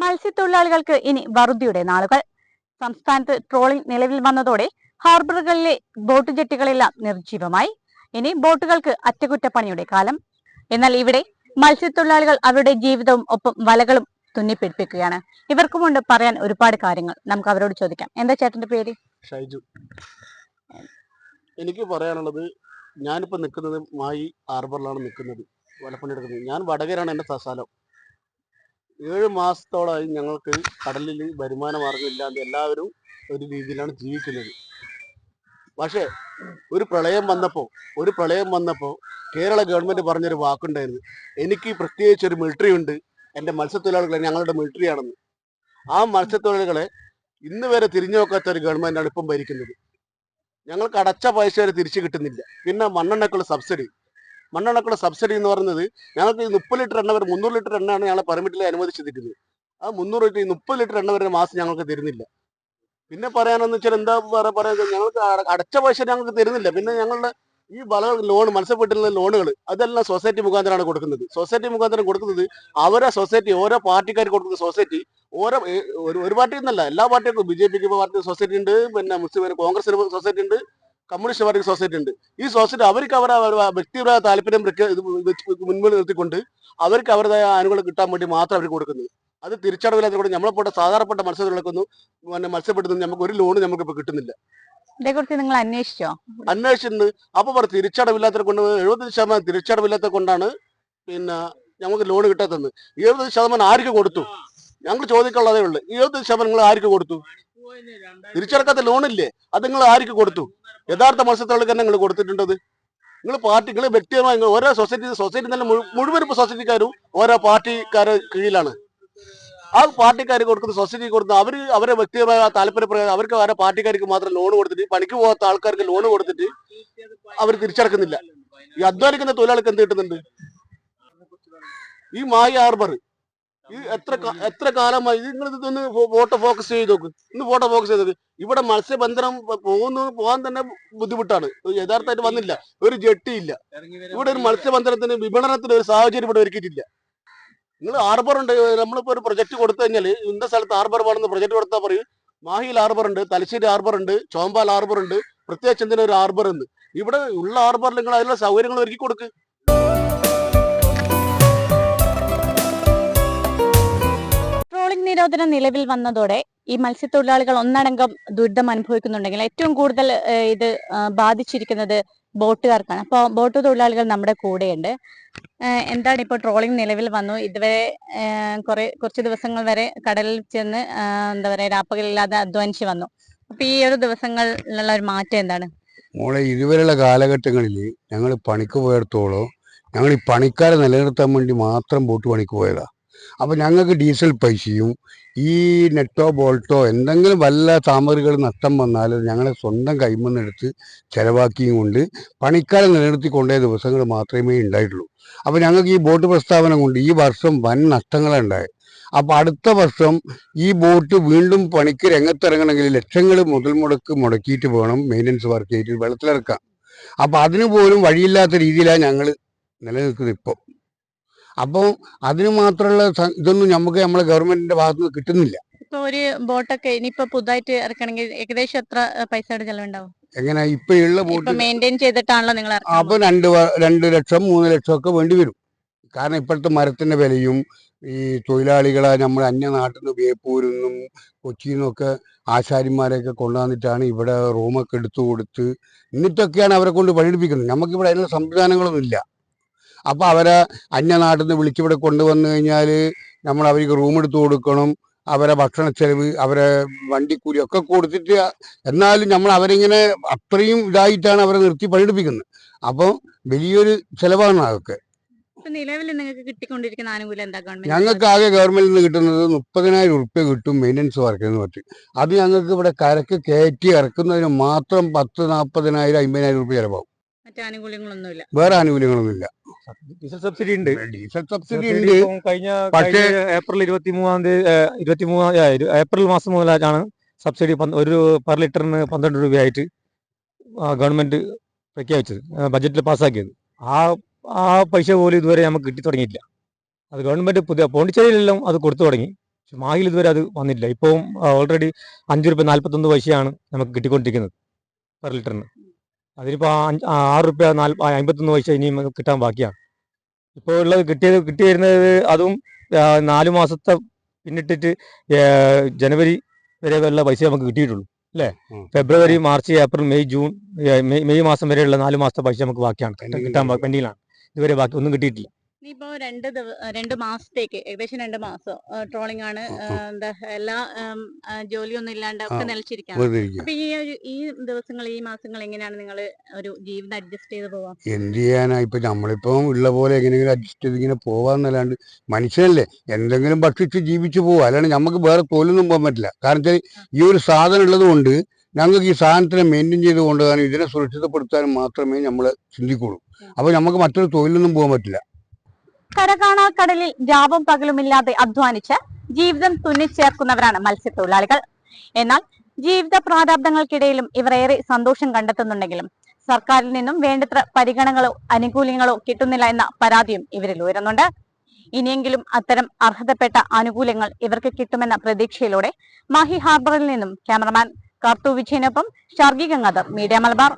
മത്സ്യത്തൊഴിലാളികൾക്ക് ഇനി വറുതിയുടെ നാളുകൾ. സംസ്ഥാനത്ത് ട്രോളിംഗ് നിലവിൽ വന്നതോടെ ഹാർബറുകളിലെ ബോട്ട് ജെട്ടികളെല്ലാം നിർജീവമായി. ഇനി ബോട്ടുകൾക്ക് അറ്റകുറ്റപ്പണിയുടെ കാലം. എന്നാൽ ഇവിടെ മത്സ്യത്തൊഴിലാളികൾ അവരുടെ ജീവിതവും ഒപ്പം വലകളും തുന്നിപ്പിടിപ്പിക്കുകയാണ്. ഇവർക്കുമുണ്ട് പറയാൻ ഒരുപാട് കാര്യങ്ങൾ. നമുക്ക് അവരോട് ചോദിക്കാം. എന്താ ചേട്ടന്റെ പേര്? ഷൈജു. എനിക്ക് പറയാനുള്ളത് ഞാനിപ്പോൾ നിൽക്കുന്നത് മായി ഹാർബറിലാണ് നിൽക്കുന്നത്. വലപ്പണി എടുക്കുന്നത് ഞാൻ വടകരാണ് എന്റെ സ്ഥലം ഏഴ് മാസത്തോളമായി ഞങ്ങൾക്ക് കടലിൽ വരുമാന മാർഗം ഇല്ലാതെ എല്ലാവരും ഒരു രീതിയിലാണ് ജീവിക്കുന്നത്. പക്ഷേ ഒരു പ്രളയം വന്നപ്പോൾ ഒരു പ്രളയം വന്നപ്പോൾ കേരള ഗവൺമെന്റ് പറഞ്ഞൊരു വാക്കുണ്ടായിരുന്നു. എനിക്ക് പ്രത്യേകിച്ച് ഒരു മിലിറ്ററി ഉണ്ട്. എന്റെ മത്സ്യത്തൊഴിലാളികളെ ഞങ്ങളുടെ മിലിറ്ററി ആണെന്ന്. ആ മത്സ്യത്തൊഴിലാളികളെ ഇന്ന് വരെ തിരിഞ്ഞു നോക്കാത്ത ഒരു ഗവൺമെന്റാണ് ഇപ്പം ഭരിക്കുന്നത്. ഞങ്ങൾക്ക് അടച്ച പൈസ വരെ തിരിച്ചു കിട്ടുന്നില്ല. പിന്നെ മണ്ണെണ്ണക്കുള്ള സബ്സിഡി. മണ്ണെണ്ണക്കുള്ള സബ്സിഡി എന്ന് പറയുന്നത് ഞങ്ങൾക്ക് മുപ്പത് ലിറ്റർ എണ്ണ വരെ മുന്നൂറ് ലിറ്റർ എണ്ണയാണ് ഞങ്ങളെ പെർമിറ്റിൽ അനുവദിച്ചിരിക്കുന്നത്. ആ മുന്നൂറ് ലിറ്റർ മുപ്പത് ലിറ്റർ എണ്ണ വരെ മാസം ഞങ്ങൾക്ക് തരുന്നില്ല. പിന്നെ പറയാനെന്ന് വെച്ചാൽ എന്താ പറയാ പറയുന്നത് ഞങ്ങൾക്ക് അടച്ച പൈസ ഞങ്ങൾക്ക് തരുന്നില്ല. പിന്നെ ഞങ്ങളുടെ ഈ വളകൾ ലോൺ മത്സ്യപ്പെട്ടുള്ള ലോണുകൾ അതെല്ലാം സൊസൈറ്റി മുഖാന്തരമാണ് കൊടുക്കുന്നത്. സൊസൈറ്റി മുഖാന്തരം കൊടുക്കുന്നത് അവരെ സൊസൈറ്റി ഓരോ പാർട്ടിക്കാർ കൊടുക്കുന്ന സൊസൈറ്റി ഓരോ ഒരു പാർട്ടി എന്നല്ല എല്ലാ പാർട്ടിക്കും ബി ജെ പിക്ക് പാർട്ടി സൊസൈറ്റി ഉണ്ട് പിന്നെ മുസ്ലിം കോൺഗ്രസിന് സൊസൈറ്റി ഉണ്ട്. കമ്മ്യൂണിസ്റ്റ് പാർട്ടി സൊസൈറ്റി ഉണ്ട്. ഈ സൊസൈറ്റി അവർക്ക് അവരെ അവരുടെ വ്യക്തിപരമായ താല്പര്യം മുൻപിൽ നിർത്തിക്കൊണ്ട് അവർക്ക് അവരുടേതായ ആനുകൂല്യം കിട്ടാൻ വേണ്ടി മാത്രം അവർ കൊടുക്കുന്നത്. അത് തിരിച്ചടവില്ലാതെ കൂടെ നമ്മളെപ്പോട്ടെ സാധാരണപ്പെട്ട മത്സ്യത്തൊഴിലാളിക്കൊന്നും പിന്നെ മത്സ്യപ്പെടുന്നത് നമുക്ക് ഒരു ലോണ് നമുക്ക് ഇപ്പൊ കിട്ടുന്നില്ല. ഇതേക്കുറിച്ച് നിങ്ങൾ അന്വേഷിച്ചോ? അന്വേഷിച്ചിട്ടുണ്ട്. അപ്പൊ പറഞ്ഞു തിരിച്ചടവില്ലാത്ത കൊണ്ട് എഴുപത് ശതമാനം തിരിച്ചടവില്ലാത്ത കൊണ്ടാണ് പിന്നെ ഞങ്ങൾക്ക് ലോൺ കിട്ടാത്തത് എഴുപത് ശതമാനം ആർക്ക് കൊടുത്തു? ഞങ്ങൾ ചോദിക്കാനുള്ളതേ ഉള്ളു. എഴുപത് ശതമാനം നിങ്ങൾ ആർക്ക് കൊടുത്തു? തിരിച്ചടക്കാത്ത ലോണില്ലേ അത് നിങ്ങൾ ആർക്ക് കൊടുത്തു? യഥാർത്ഥ മത്സ്യത്തൊഴിലാളിക്ക് തന്നെ നിങ്ങൾ കൊടുത്തിട്ടുണ്ടത്. നിങ്ങൾ പാർട്ടി നിങ്ങൾ വ്യക്തിപരമായി നിങ്ങൾ ഓരോ സൊസൈറ്റി സൊസൈറ്റി തന്നെ മുഴുവൻ ഇപ്പോൾ സൊസൈറ്റിക്കാരും ഓരോ പാർട്ടിക്കാരെ കീഴിലാണ്. ആ പാർട്ടിക്കാർ കൊടുക്കുന്ന സൊസൈറ്റി കൊടുക്കുന്ന അവർ അവരെ വ്യക്തിപരമായ താല്പര്യപ്രകാരം അവർക്ക് അവരെ പാർട്ടിക്കാർക്ക് മാത്രം ലോൺ കൊടുത്തിട്ട് പണിക്ക് പോകാത്ത ആൾക്കാർക്ക് ലോൺ കൊടുത്തിട്ട് അവർ തിരിച്ചടക്കുന്നില്ല. ഈ അധ്വാനിക്കുന്ന തൊഴിലാളിക്ക് എന്ത് കിട്ടുന്നുണ്ട്? ഈ മായി ഹാർബർ എത്ര എത്ര കാലമായി? നിങ്ങൾ ഇതൊന്ന് ഫോട്ടോ ഫോക്കസ് ചെയ്ത് നോക്ക് ഇന്ന് ഫോട്ടോ ഫോക്കസ് ചെയ്ത് ഇവിടെ മത്സ്യബന്ധനം പോകുന്നു പോകാൻ തന്നെ ബുദ്ധിമുട്ടാണ്. യഥാർത്ഥമായിട്ട് വന്നില്ല. ഒരു ജെട്ടി ഇല്ല ഇവിടെ ഒരു മത്സ്യബന്ധനത്തിന് വിപണനത്തിന് ഒരു സാഹചര്യം ഇവിടെ ഒരുക്കിയിട്ടില്ല. നിങ്ങൾ ഹാർബർ ഉണ്ട്. നമ്മളിപ്പോ ഒരു പ്രൊജക്ട് കൊടുത്തു കഴിഞ്ഞാൽ ഇന്ന സ്ഥലത്ത് ഹാർബർ വേണമെന്ന് പ്രൊജക്ട് കൊടുത്താൽ പറയും. മാഹിയിൽ ഹാർബർ ഉണ്ട് തലശ്ശേരി ഹാർബർ ഉണ്ട് ചോമ്പാൽ ഹാർബർ ഉണ്ട്. പ്രത്യേകിച്ച് എന്തിനൊരു ഹാർബർ എന്ന്? ഇവിടെ ഉള്ള ഹാർബറിൽ നിങ്ങൾ അതിനുള്ള സൗകര്യങ്ങൾ ഒരുക്കി കൊടുക്ക്. ട്രോളിംഗ് നിരോധനം നിലവിൽ വന്നതോടെ ഈ മത്സ്യത്തൊഴിലാളികൾ ഒന്നടങ്കം ദുരിതം അനുഭവിക്കുന്നുണ്ടെങ്കിൽ ഏറ്റവും കൂടുതൽ ഇത് ബാധിച്ചിരിക്കുന്നത് ബോട്ടുകാർക്കാണ്. അപ്പോൾ ബോട്ട് തൊഴിലാളികൾ നമ്മുടെ കൂടെയുണ്ട്. എന്താണ് ഇപ്പോൾ ട്രോളിംഗ് നിലവിൽ വന്നു? ഇതുവരെ കുറെ കുറച്ച് ദിവസങ്ങൾ വരെ കടലിൽ ചെന്ന് എന്താ പറയാ രാപ്പകലില്ലാതെ അധ്വാനിച്ച് വന്നു. അപ്പൊ ഈ ഒരു ദിവസങ്ങളിലുള്ള ഒരു മാറ്റം എന്താണ്? മോളെ ഇതുവരെയുള്ള കാലഘട്ടങ്ങളിൽ ഞങ്ങൾ പണിക്ക് പോയിടത്തോളം ഞങ്ങൾ ഈ പണിക്കാരെ നിലനിർത്താൻ വേണ്ടി മാത്രം ബോട്ട് പണിക്ക് പോയതാ. അപ്പോൾ ഞങ്ങൾക്ക് ഡീസൽ പൈസയും ഈ നെറ്റോ ബോൾട്ടോ എന്തെങ്കിലും വല്ല താമരകൾ നഷ്ടം വന്നാൽ ഞങ്ങളെ സ്വന്തം കൈമെന്നെടുത്ത് ചിലവാക്കിയും കൊണ്ട് പണിക്കാരെ നിലനിർത്തി കൊണ്ടുപോയ ദിവസങ്ങൾ മാത്രമേ ഉണ്ടായിട്ടുള്ളൂ. അപ്പോൾ ഞങ്ങൾക്ക് ഈ ബോട്ട് പ്രസ്താവന കൊണ്ട് ഈ വർഷം വൻ നഷ്ടങ്ങളുണ്ടായി അപ്പോൾ അടുത്ത വർഷം ഈ ബോട്ട് വീണ്ടും പണിക്ക് രംഗത്തിറങ്ങണമെങ്കിൽ ലക്ഷങ്ങൾ മുതൽ മുടക്ക് മുടക്കിയിട്ട് വേണം മെയിന്റനൻസ് വർക്ക് ചെയ്തിട്ട് വെള്ളത്തിലിറക്കാം അപ്പോൾ അതിന് പോലും വഴിയില്ലാത്ത രീതിയിലാണ് ഞങ്ങൾ നിലനിൽക്കുന്നത് ഇപ്പോൾ അപ്പോൾ അതിന് മാത്രമുള്ള ഇതൊന്നും നമുക്ക് നമ്മളെ ഗവൺമെന്റിന്റെ ഭാഗത്തുനിന്ന് കിട്ടുന്നില്ല. ഇപ്പൊ ഒരു ബോട്ടൊക്കെ ഇനിയിപ്പോ പുതുതായിട്ട് ഇറക്കണമെങ്കിൽ ഏകദേശം എത്ര പൈസയുടെ ചെലവുണ്ടാവും? എങ്ങനെ? ഇപ്പൊ ഉള്ള ബോട്ട് മെയിന്റെയിൻ ചെയ്തിട്ടാണല്ലോ നിങ്ങൾ അപ്പോൾ രണ്ട് രണ്ട് ലക്ഷം മൂന്ന് ലക്ഷം ഒക്കെ വേണ്ടി വരും. കാരണം ഇപ്പോഴത്തെ മരത്തിന്റെ വിലയും ഈ തൊഴിലാളികളെ നമ്മൾ അന്യനാട്ടിൽ നിന്ന് ബേപ്പൂരിൽ നിന്നും കൊച്ചിയിൽ നിന്നൊക്കെ ആശാരിമാരെയൊക്കെ കൊണ്ടുവന്നിട്ടാണ് ഇവിടെ റൂമൊക്കെ എടുത്തു കൊടുത്ത് എന്നിട്ടൊക്കെയാണ് അവരെ കൊണ്ട് പണിയെടുപ്പിക്കുന്നത്. നമുക്കിവിടെ അതിനുള്ള സംവിധാനങ്ങളൊന്നും ഇല്ല അപ്പോൾ അവരെ അന്യനാട്ടിൽ നിന്ന് വിളിച്ചിവിടെ കൊണ്ടുവന്നു കഴിഞ്ഞാൽ നമ്മൾ അവർക്ക് റൂം എടുത്തു കൊടുക്കണം. അവരെ ഭക്ഷണ ചെലവ് അവരെ വണ്ടിക്കൂലി ഒക്കെ കൊടുത്തിട്ട് എന്നാലും നമ്മൾ അവരിങ്ങനെ അത്രയും ഇതായിട്ടാണ് അവരെ നിർത്തി പണിയെടുപ്പിക്കുന്നത്. അപ്പോൾ വലിയൊരു ചിലവാണ് അതൊക്കെ. ഞങ്ങൾക്ക് ആകെ ഗവൺമെന്റിൽ നിന്ന് കിട്ടുന്നത് മുപ്പതിനായിരം ഉറുപ്പ്യ കിട്ടും മെയിന്റനൻസ് എന്ന് പറ്റി. അത് ഞങ്ങൾക്ക് ഇവിടെ കരക്ക് കയറ്റി ഇറക്കുന്നതിന് മാത്രം പത്ത് നാൽപ്പതിനായിരം അമ്പതിനായിരം ഉറുപ്പ്യ ചിലവാകും. മറ്റു ആനുകൂല്യങ്ങളൊന്നുമില്ല. വേറെ ആനുകൂല്യങ്ങളൊന്നുമില്ല. ഡീസൽ സബ്സിഡി ഉണ്ട്. ഡീസൽ സബ്സിഡി ഉണ്ട്. കഴിഞ്ഞ പക്ഷേ- ഏപ്രിൽ ഇരുപത്തി മൂന്നാം തീയതി ഇരുപത്തി മൂന്നാം ഏപ്രിൽ മാസം മുതലാണ് സബ്സിഡി ഒരു പെർ ലിറ്ററിന് പന്ത്രണ്ട് രൂപയായിട്ട് ഗവൺമെന്റ് പ്രഖ്യാപിച്ചത് ബജറ്റിൽ പാസ്സാക്കിയത്. ആ ആ പൈസ പോലും ഇതുവരെ നമുക്ക് കിട്ടി തുടങ്ങിയിട്ടില്ല. അത് ഗവൺമെന്റ് പുതിയ പോണ്ടിച്ചേരിയിലെല്ലാം അത് കൊടുത്തു തുടങ്ങി. പക്ഷെ മാഹിൽ ഇതുവരെ അത് വന്നിട്ടില്ല. ഇപ്പം ഓൾറെഡി അഞ്ച് രൂപ നാൽപ്പത്തൊന്ന് പൈസയാണ് നമുക്ക് കിട്ടിക്കൊണ്ടിരിക്കുന്നത് പെർ ലിറ്ററിന്. അതിനിപ്പോൾ ആറ് റുപ്യ നാല് അമ്പത്തൊന്ന് പൈസ ഇനിയും കിട്ടാൻ ബാക്കിയാണ്. ഇപ്പോൾ ഉള്ളത് കിട്ടിയത് കിട്ടി വരുന്നത് അതും നാല് മാസത്തെ പിന്നിട്ടിട്ട് ജനുവരി വരെ ഉള്ള പൈസ നമുക്ക് കിട്ടിയിട്ടുള്ളൂ അല്ലേ? February March April May June May മാസം വരെയുള്ള നാല് മാസത്തെ പൈസ നമുക്ക് ബാക്കിയാണ്. കിട്ടാൻ പെൻഡിങ്ങിലാണ്. ഇതുവരെ ബാക്കി ഒന്നും കിട്ടിയിട്ടില്ല. ഇനിയിപ്പോ രണ്ട് ദിവസം രണ്ട് മാസത്തേക്ക് ഏകദേശം രണ്ട് മാസം ട്രോളിംഗ് ആണ്. എന്താ എല്ലാ ജോലിയൊന്നും ഇല്ലാണ്ട് ഒക്കെ നിലച്ചിരിക്കാം നിലച്ചിരിക്കാണ്. അപ്പൊ ഈ ഒരു ഈ ദിവസങ്ങൾ ഈ മാസങ്ങൾ എങ്ങനെയാണ് നിങ്ങൾ ഒരു ജീവിതം അഡ്ജസ്റ്റ് ചെയ്ത് പോവാം? എന്ത് ചെയ്യാനാ? ഇപ്പൊ നമ്മളിപ്പം ഉള്ള പോലെ എങ്ങനെയെങ്കിലും അഡ്ജസ്റ്റ് ചെയ്ത് ഇങ്ങനെ പോവാന്നല്ലാണ്ട് മനുഷ്യനല്ലേ എന്തെങ്കിലും ഭക്ഷിച്ച് ജീവിച്ചു പോവാ. അല്ലാണ്ട് നമുക്ക് വേറെ തൊഴിലൊന്നും പോകാൻ പറ്റില്ല. കാരണം വെച്ചാൽ ഈ ഒരു സാധനം ഉള്ളത് കൊണ്ട് ഞങ്ങൾക്ക് ഈ സാധനത്തിനെ മെയിന്റെയിൻ ചെയ്ത് കൊണ്ടുപോകാനും ഇതിനെ സുരക്ഷിതപ്പെടുത്താനും മാത്രമേ നമ്മൾ ചിന്തിക്കുള്ളൂ. അപ്പോൾ നമുക്ക് മറ്റൊരു തൊഴിലൊന്നും പോകാൻ പറ്റില്ല. കരകാണാ കടലിൽ രാവും പകലുമില്ലാതെ അധ്വാനിച്ച് ജീവിതം തുന്നിച്ചേർക്കുന്നവരാണ് മത്സ്യത്തൊഴിലാളികൾ. എന്നാൽ ജീവിത പ്രാരാബ്ദങ്ങൾക്കിടയിലും ഇവർ ഏറെ സന്തോഷം കണ്ടെത്തുന്നുണ്ടെങ്കിലും സർക്കാരിൽ നിന്നും വേണ്ടത്ര പരിഗണനകളോ ആനുകൂല്യങ്ങളോ കിട്ടുന്നില്ല എന്ന പരാതിയും ഇവരിൽ ഉയരുന്നുണ്ട്. ഇനിയെങ്കിലും അത്തരം അർഹതപ്പെട്ട ആനുകൂല്യങ്ങൾ ഇവർക്ക് കിട്ടുമെന്ന പ്രതീക്ഷയിലൂടെ മാഹി ഹാർബറിൽ നിന്നും ക്യാമറമാൻ കാർത്തു വിജയനൊപ്പം ഷർഗി ഗംഗാധർ മീഡിയ മലബാർ.